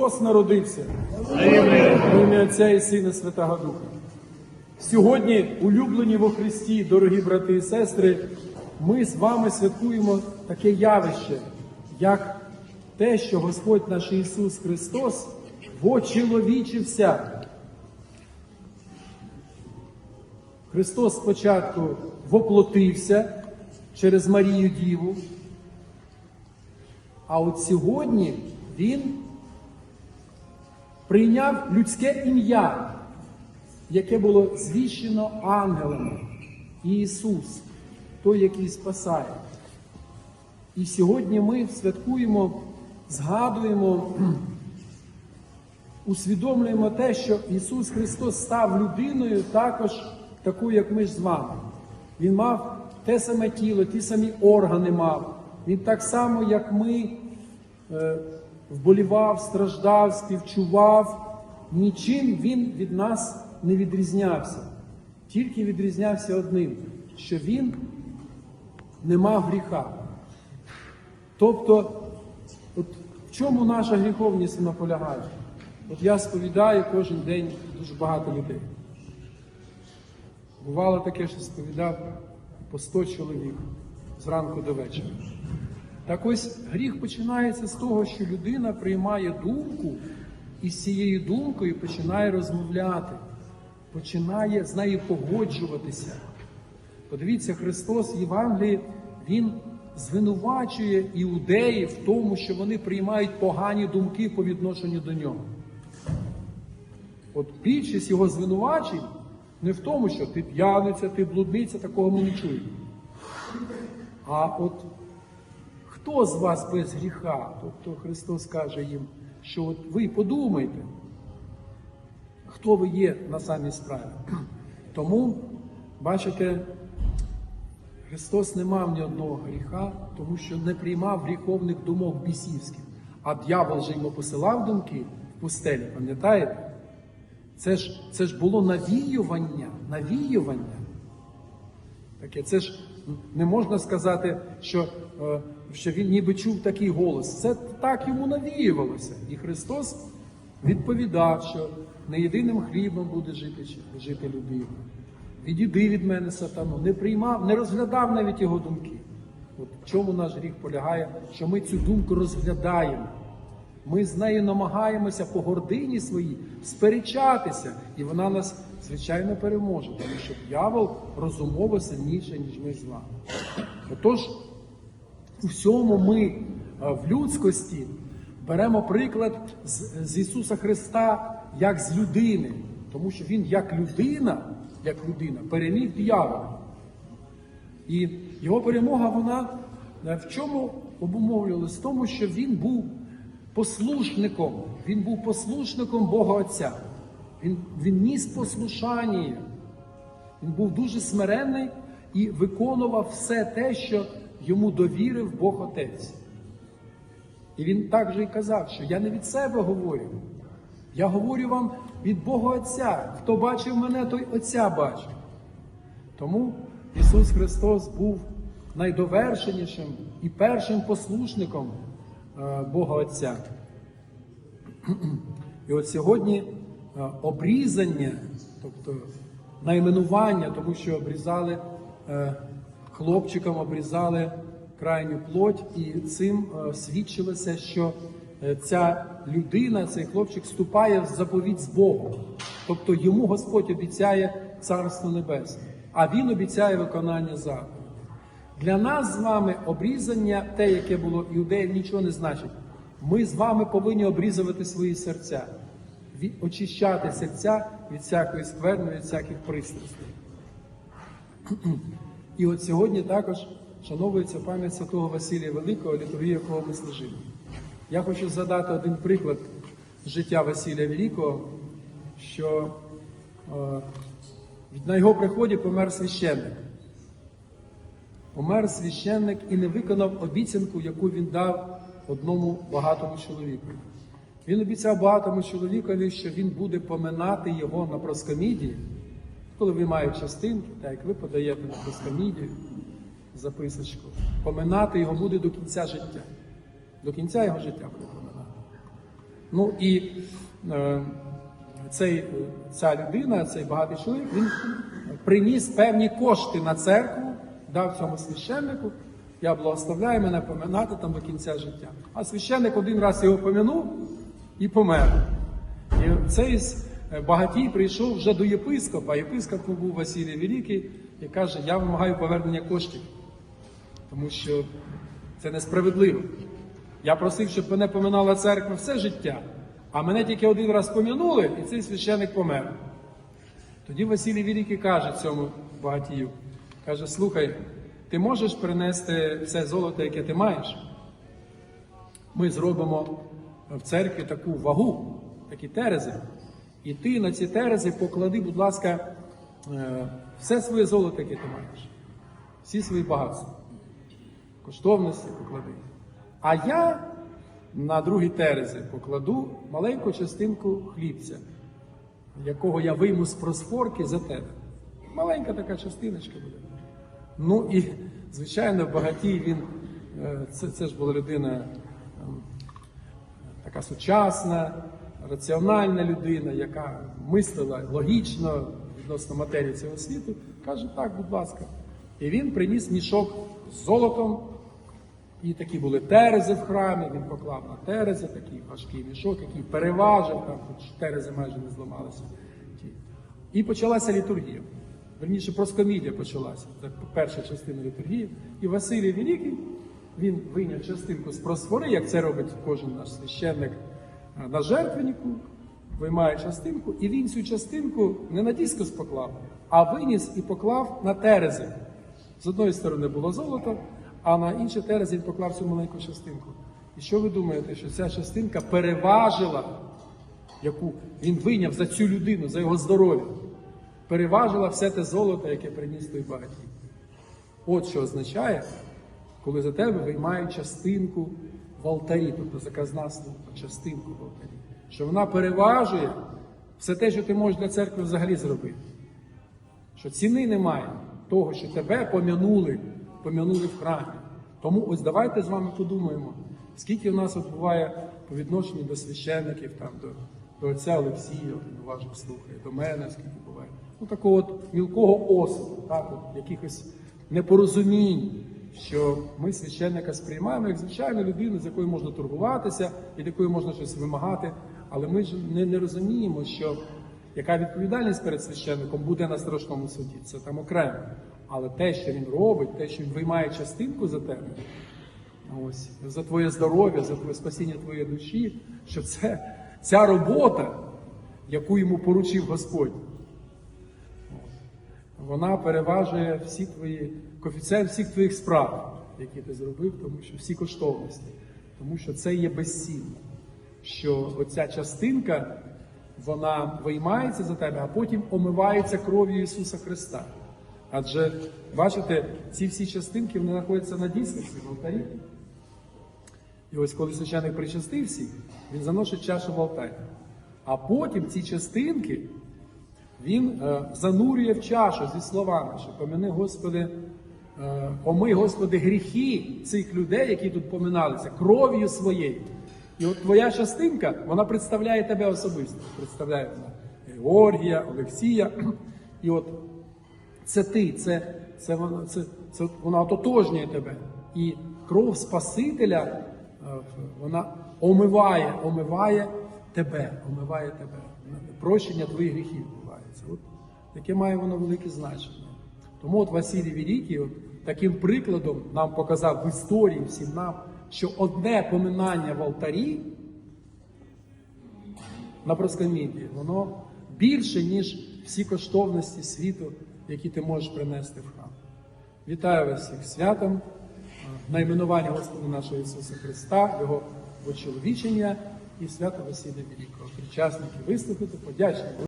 Христос народився. В ім'я Отця і Сина Святого Духа. Сьогодні, улюблені во Христі, дорогі брати і сестри, ми з вами святкуємо таке явище, як те, що Господь наш Ісус Христос вочеловічився. Христос спочатку воплотився через Марію Діву, а от сьогодні Він прийняв людське ім'я, яке було звіщено ангелами. Ісус, той, який спасає. І сьогодні ми святкуємо, згадуємо, усвідомлюємо те, що Ісус Христос став людиною також такою, як ми ж з вами. Він мав те саме тіло, ті самі органи мав. Він так само, як ми, е, вболівав, страждав, співчував. Нічим він від нас не відрізнявся. Тільки відрізнявся одним, що він не мав гріха. Тобто, от в чому наша гріховність вона полягає? От я сповідаю кожен день дуже багато людей. Бувало таке, що сповідав по 100 чоловік зранку до вечора. Так ось гріх починається з того, що людина приймає думку і з цією думкою починає розмовляти, починає з нею погоджуватися. Подивіться, Христос в Євангелії, Він звинувачує іудеїв в тому, що вони приймають погані думки по відношенню до нього. От більшість його звинувачень не в тому, що ти п'яниця, ти блудниця, такого ми не чуємо. А от хто з вас без гріха? Тобто Христос каже їм, що от ви подумайте, хто ви є на самій справі. Тому, бачите, Христос не мав ні одного гріха, тому що не приймав гріховних думок бісівських. А дьявол же йому посилав думки в пустелі, пам'ятаєте? Це ж, це ж було навіювання, навіювання. Таке, це ж не можна сказати, що, е, що він ніби чув такий голос. Це так йому навіювалося. І Христос відповідав, що не єдиним хлібом буде жити, жити людина. Відійди від мене, сатану, не приймав, не розглядав навіть його думки. От в чому наш гріх полягає, що ми цю думку розглядаємо. Ми з нею намагаємося по гордині своїй сперечатися, і вона нас, звичайно, переможе, тому що диявол розумово сильніше, ніж ми з вами. Отож, у всьому ми е, в людськості беремо приклад з, з Ісуса Христа як з людини, тому що Він як людина, як людина переміг диявола. І його перемога, вона е, в чому обумовлювалась? В тому, що він був послушником, він був послушником Бога Отця. Він, він ніс послушання. Він був дуже смиренний і виконував все те, що йому довірив Бог Отець. І він також і казав, що я не від себе говорю. Я говорю вам від Бога Отця. Хто бачив мене, той Отця бачив. Тому Ісус Христос був найдовершенішим і першим послушником Бога Отця. І от сьогодні е, обрізання, тобто найменування, тому що обрізали е, хлопчикам, обрізали крайню плоть, і цим е, свідчилося, що е, ця людина, цей хлопчик вступає в заповідь з Богом. Тобто йому Господь обіцяє Царство Небесне, а Він обіцяє виконання заповіді. Для нас з вами обрізання, те, яке було іудеїв, нічого не значить. Ми з вами повинні обрізувати свої серця, очищати серця від всякої скверни, від всяких пристрастей. І от сьогодні також шановується пам'ять святого Василія Великого, літургію якого ми служили. Я хочу згадати один приклад життя Василія Великого, що е, на його приході помер священник. Помер священник і не виконав обіцянку, яку він дав одному багатому чоловіку. Він обіцяв багатому чоловікові, що він буде поминати його на проскомідії, коли ви маєте частинки, так як ви подаєте на проскомідію записочку, поминати його буде до кінця життя. До кінця його життя буде поминати. Ну і е, цей, ця людина, цей багатий чоловік, він приніс певні кошти на церкву, дав цьому священнику. Я благословляю мене поминати там до кінця життя. А священник один раз його помянув і помер. І цей е, багатій прийшов вже до єпископа. Єпископом був Василій Великий і каже: Я вимагаю повернення коштів, тому що це несправедливо. Я просив, щоб мене поминала церква все життя, а мене тільки один раз помянули, і цей священик помер. Тоді Василій Великий каже цьому багатію, каже, слухай, ти можеш принести все золото, яке ти маєш? Ми зробимо в церкві таку вагу, такі терези. І ти на ці терези поклади, будь ласка, е, все своє золото, яке ти маєш, всі свої багатства, коштовності поклади. А я на другій терези покладу маленьку частинку хлібця, якого я вийму з просфорки за тебе. Маленька така частиночка буде. Ну і, звичайно, багатій він, е, це, це ж була людина ем, така сучасна, раціональна людина, яка мислила логічно відносно матерії цього світу, каже, так, будь ласка. І він приніс мішок з золотом, і такі були терези в храмі, він поклав на терези, такий важкий мішок, який переважив, там хоч терези майже не зламалися. І почалася літургія. Верніше, проскомідія почалася. Це перша частина літургії. І Василій Великий, він вийняв частинку з просфори, як це робить кожен наш священник е, на жертвеннику, виймає частинку, і він цю частинку не на дискус поклав, а виніс і поклав на терези. З одної сторони було золото, а на іншій терезі він поклав цю маленьку частинку. І що ви думаєте, що ця частинка переважила, яку він вийняв за цю людину, за його здоров'я, переважила все те золото, яке приніс той багатій. От що означає, коли за тебе виймають частинку в алтарі, тобто заказна служба, частинку в алтарі, що вона переважує все те, що ти можеш для церкви взагалі зробити що ціни немає того, що тебе пом'янули, пом'янули в храмі. Тому ось давайте з вами подумаємо, скільки в нас от буває по відношенню до священників, там, до, до отця Олексія, він уважно слухає, до мене, скільки. Ну такого от мілкого осуду, так, от, якихось непорозумінь, що ми священника сприймаємо як звичайну людину, з якою можна торгуватися і з якою можна щось вимагати. Але ми ж не, не розуміємо, що яка відповідальність перед священником буде на страшному суді, це там окремо. Але те, що він робить, те, що він виймає частинку за тебе, ось, за твоє здоров'я, за твоє спасіння твоєї душі, що це ця робота, яку йому поручив Господь, вона переважує всі твої коефіцієнт всіх твоїх справ, які ти зробив, тому що всі коштовності, тому що це є безцінно. Що оця частинка вона виймається за тебе, а потім омивається кров'ю Ісуса Христа. Адже, бачите, ці всі частинки вони знаходяться на дійсності в алтарі. І ось коли священник причастив всіх, він заносить чашу в алтарь. А потім ці частинки він е, занурює в чашу зі словами, що помяни, Господи, е, омий, Господи, гріхи цих людей, які тут поминалися, кров'ю своєю. І от твоя частинка, вона представляє тебе особисто. Представляє вона Георгія, Олексія. І от це ти, це, це, вона, це, це вона ототожнює тебе. І кров Спасителя, е, вона омиває, омиває тебе, омиває тебе. Прощення твоїх гріхів яке має воно велике значення. Тому от Василій Великий таким прикладом нам показав в історії всім нам, що одне поминання в алтарі на проскомідії, воно більше, ніж всі коштовності світу, які ти можеш принести в храм. Вітаю вас всіх святом, е, найменування Господа нашого Ісуса Христа, Його очоловічення і свято Василія Великого. Причасники вислухати, подячні.